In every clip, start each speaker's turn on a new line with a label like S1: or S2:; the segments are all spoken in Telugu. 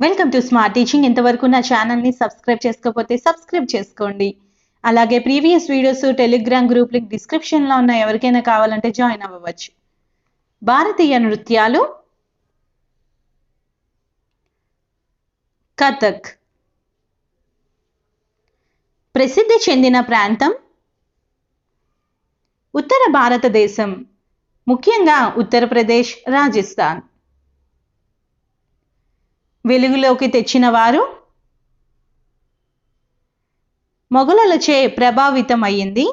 S1: వెల్కమ్ టు స్మార్ట్ టీచింగ్ ఇంతవరకు నా ఛానల్ని సబ్స్క్రైబ్ చేసుకోకపోతే సబ్స్క్రైబ్ చేసుకోండి. అలాగే previous videos Telegram group link డిస్క్రిప్షన్లో ఉన్న ఎవరికైనా కావాలంటే జాయిన్ అవ్వవచ్చు. భారతీయ నృత్యాలు. కథక్. ప్రసిద్ధి చెందిన ప్రాంతం. ఉత్తర భారతదేశం. ముఖ్యంగా ఉత్తరప్రదేశ్ రాజస్థాన్. వెలుగులోకి తెచ్చినవారు? మొఘలులచే ప్రభావితమయ్యింది.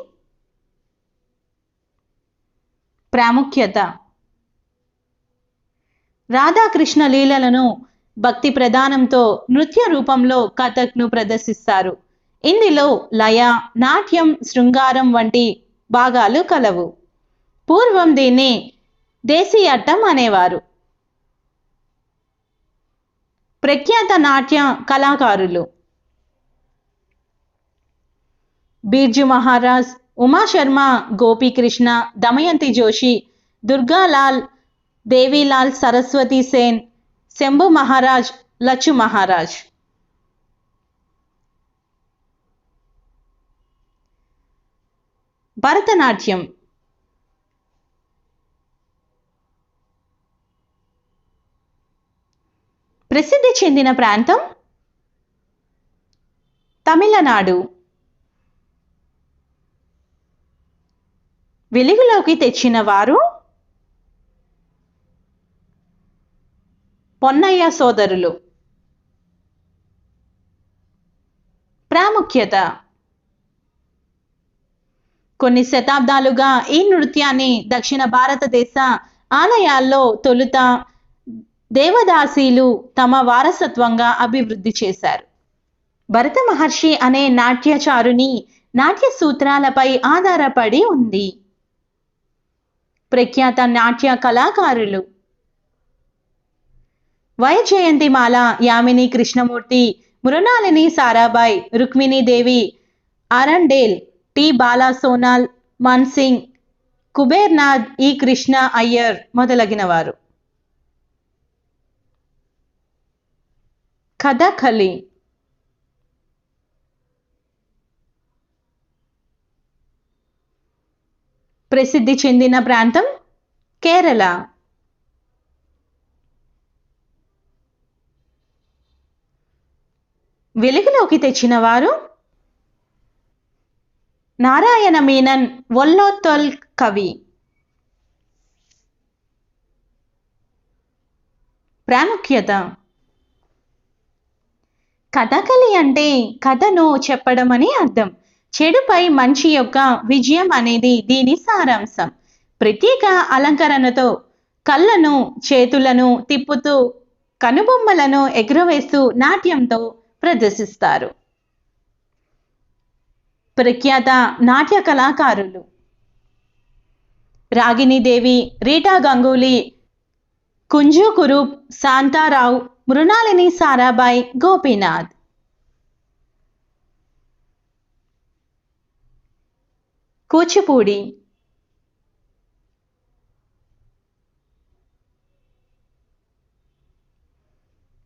S1: ప్రాముఖ్యత. రాధాకృష్ణ లీలలను భక్తి ప్రధానంతో నృత్య రూపంలో కథక్ను ప్రదర్శిస్తారు. ఇందులో లయ నాట్యం శృంగారం వంటి భాగాలు కలవు. పూర్వం దీన్ని దేశీయట్టం అనేవారు. ప్రఖ్యాత నాట్య కళాకారులు. బీర్జు మహారాజ్ ఉమాశర్మ గోపీకృష్ణ దమయంతి జోషి దుర్గాలాల్ దేవీలాల్ సరస్వతి సేన్ శంభు మహారాజ్ లచ్చు మహారాజ్. భరతనాట్యం ప్రసిద్ధి చెందిన ప్రాంతం? తమిళనాడు. వెలుగులోకి తెచ్చిన వారు? పొన్నయ్య సోదరులు. ప్రాముఖ్యత. కొన్ని శతాబ్దాలుగా ఈ నృత్యాన్ని దక్షిణ భారతదేశ ఆలయాల్లో తొలుత దేవదాసీలు తమ వారసత్వంగా అభివృద్ధి చేశారు. భరత మహర్షి అనే నాట్యచారుని నాట్య సూత్రాలపై ఆధారపడి ఉంది. ప్రఖ్యాత నాట్య కళాకారులు Vyjayanthimala Yamini Krishnamurthy Mrinalini Sarabhai Rukmini Devi Arundale T Bala Sonal Mansingh Kubernath E Krishna Iyer మొదలగినవారు. Kathakali. ప్రసిద్ధి చెందిన ప్రాంతం కేరళ. వెలుగులోకి తెచ్చినవారు నారాయణ మీనన్ వల్లోత్తల్ కవి. ప్రాముఖ్యత కథకళి అంటే కథను చెప్పడం అని అర్థం. చెడుపై మంచి యొక్క విజయం అనేది దీని సారాంశం. ప్రత్యేక అలంకరణతో కళ్ళను చేతులను తిప్పుతూ కనుబొమ్మలను ఎగురవేస్తూ నాట్యంతో ప్రదర్శిస్తారు. ప్రఖ్యాత నాట్య కళాకారులు. రాగిణిదేవి రీటా గంగూలీ కుంజు కురూప్ శాంతారావు మృణాలిని సారాబాయి గోపీనాథ్. కూచిపూడి.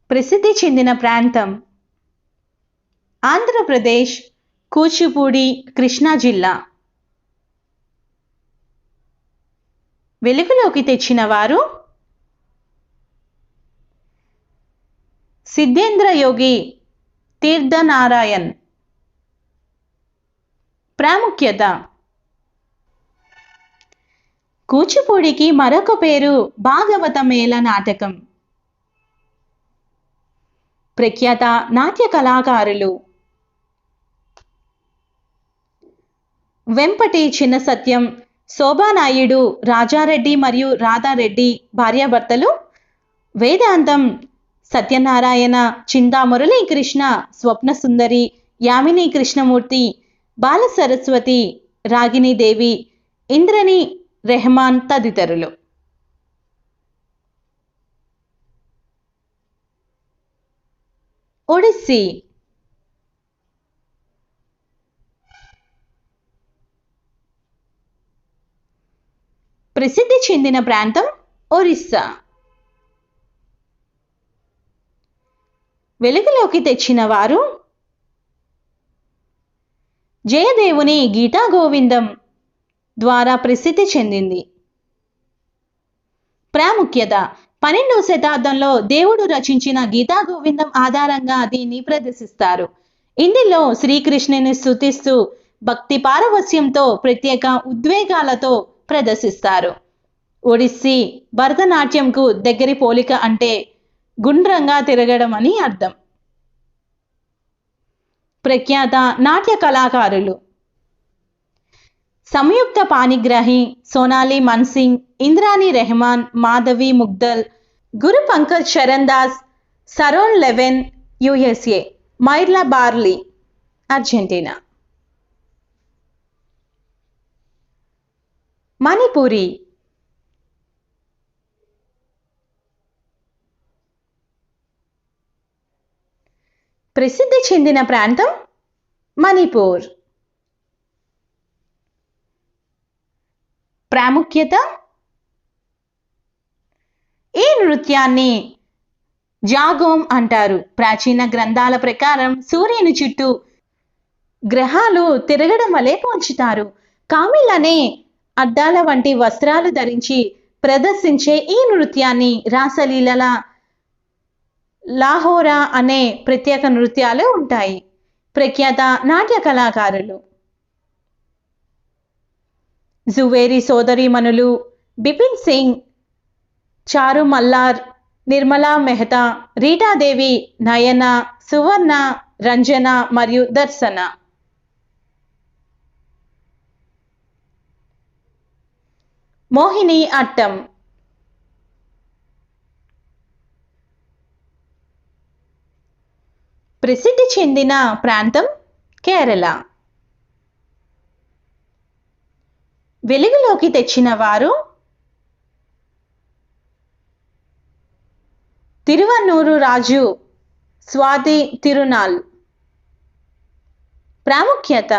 S1: ప్రసిద్ధి చెందిన ప్రాంతం. ఆంధ్రప్రదేశ్ కూచిపూడి కృష్ణా జిల్లా. వెలుగులోకి తెచ్చిన వారు సిద్ధేంద్ర యోగి తీర్థనారాయణ్. ప్రాముఖ్యత. కూచిపూడికి మరొక పేరు భాగవత మేళ నాటకం. ప్రఖ్యాత నాట్య కళాకారులు. వెంపటి చిన్న సత్యం శోభానాయుడు రాజారెడ్డి మరియు రాధారెడ్డి భార్యాభర్తలు. వేదాంతం సత్యనారాయణ చింతా మురళీకృష్ణ స్వప్న సుందరి యామిని కృష్ణమూర్తి బాల సరస్వతి రాగిణీదేవి ఇంద్రని రెహమాన్ తదితరులు. ఒడిస్సీ. ప్రసిద్ధి చెందిన ప్రాంతం ఒరిస్సా. వెలుగులోకి తెచ్చిన వారు జయదేవుని గీతా గోవిందం ద్వారా ప్రసిద్ధి చెందింది. ప్రాముఖ్యత. పన్నెండవ శతాబ్దంలో దేవుడు రచించిన గీతా గోవిందం ఆధారంగా దీన్ని ప్రదర్శిస్తారు. ఇందులో శ్రీకృష్ణుని స్థుతిస్తూ భక్తి పారవస్యంతో ప్రత్యేక ఉద్వేగాలతో ప్రదర్శిస్తారు. ఒడిస్సీ భరతనాట్యంకు దగ్గరి పోలిక అంటే గుండ్రంగా తిరగడం అని అర్థం. ప్రఖ్యాత నాట్య కళాకారులు. Sanjukta Panigrahi Sonali Mansingh Indrani Rahman Madhavi Mudgal Guru Pankaj Charan Das Sharon Lowen USA Myrta Barvie Argentina. Manipuri ప్రసిద్ధి చెందిన ప్రాంతం మణిపూర్. ప్రాముఖ్యత? ఈ నృత్యాన్ని జాగోమ్ అంటారు. ప్రాచీన గ్రంథాల ప్రకారం సూర్యుని చుట్టూ గ్రహాలు తిరగడం వలె పోంచుతారు కామిల్ అనే అద్దాల వంటి వస్త్రాలు ధరించి ప్రదర్శించే ఈ నృత్యాన్ని రాసలీలల లాహోరా అనే ప్రత్యేక నృత్యాలు ఉంటాయి. ప్రఖ్యాత నాట్య కళాకారులు. జువేరి సోదరిమణులు బిపిన్ సింగ్ చారు మల్లార్ నిర్మలా మెహతా రీటాదేవి నయన సువర్ణ రంజన మరియు దర్శన. మోహిని అట్టం. ప్రసిద్ధి చెందిన ప్రాంతం కేరళ. వెలుగులోకి తెచ్చిన వారు తిరువన్నూరు రాజు స్వాతి తిరునాల్. ప్రాముఖ్యత.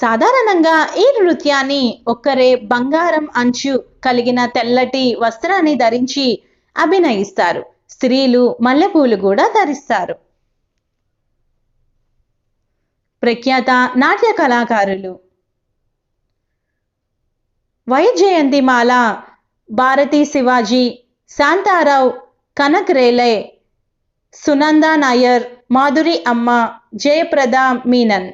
S1: సాధారణంగా ఈ నృత్యాన్ని ఒక్కరే బంగారం అంచు కలిగిన తెల్లటి వస్త్రాన్ని ధరించి అభినయిస్తారు. స్త్రీలు మల్లెపూలు కూడా ధరిస్తారు. ప్రఖ్యాత నాట్య కళాకారులు. వైజయంతిమాల భారతి శివాజీ శాంతారావు కనక్ రేలే సునందా నాయర్ మాధురి అమ్మ జయప్రద మీనన్.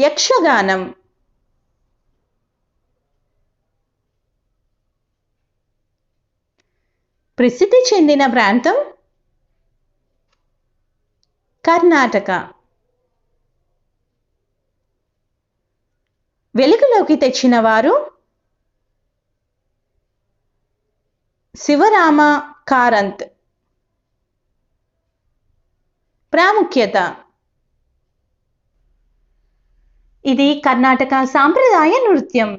S1: యక్షగానం. ప్రసిద్ధి చెందిన ప్రాంతం? కర్ణాటక. వెలుగులోకి తెచ్చిన వారు? శివరామ కారంత్. ప్రాముఖ్యత. ఇది కర్ణాటక సాంప్రదాయ నృత్యం.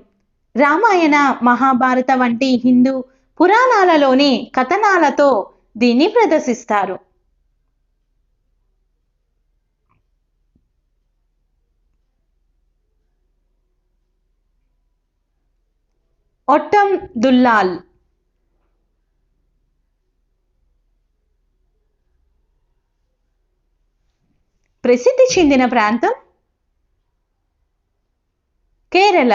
S1: రామాయణ మహాభారత వంటి హిందూ పురాణాలలోని కథనాలతో దీన్ని ప్రదర్శిస్తారు. ఒట్టం దుల్లాల్ ప్రసిద్ధి చెందిన ప్రాంతం కేరళ.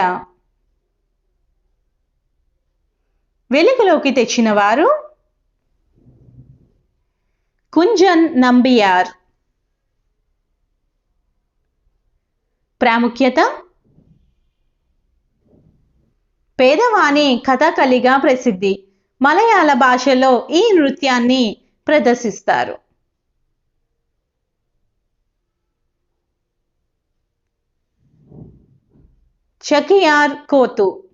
S1: వెలుగులోకి తెచ్చినవారు కుంజన్ నంబియార్. ప్రాముఖ్యత పేదవాణి కథకళిగా ప్రసిద్ధి. మలయాళ భాషలో ఈ నృత్యాన్ని ప్రదర్శిస్తారు. చకియార్ కోతు.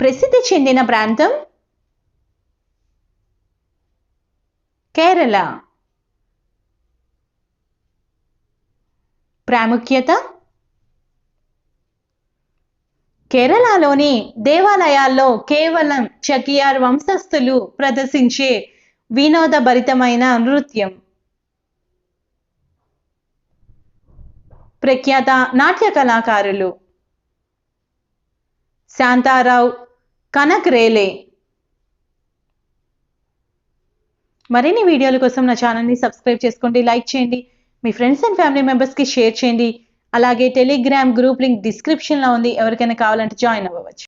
S1: ప్రసిద్ధి చెందిన ప్రాంతం? కేరళ. ప్రాముఖ్యత? కేరళలోని దేవాలయాల్లో కేవలం చకియార్ వంశస్థులు ప్రదర్శించే వినోదభరితమైన నృత్యం. ప్రఖ్యాత నాట్య కళాకారులు. శాంతారావు కనక్ రేలే. మరిన్ని వీడియోల కోసం నా ఛానల్ని సబ్స్క్రైబ్ చేసుకోండి లైక్ చేయండి మీ ఫ్రెండ్స్ అండ్ ఫ్యామిలీ మెంబర్స్కి షేర్ చేయండి. అలాగే టెలిగ్రామ్ గ్రూప్ లింక్ డిస్క్రిప్షన్లో ఉంది ఎవరికైనా కావాలంటే జాయిన్ అవ్వవచ్చు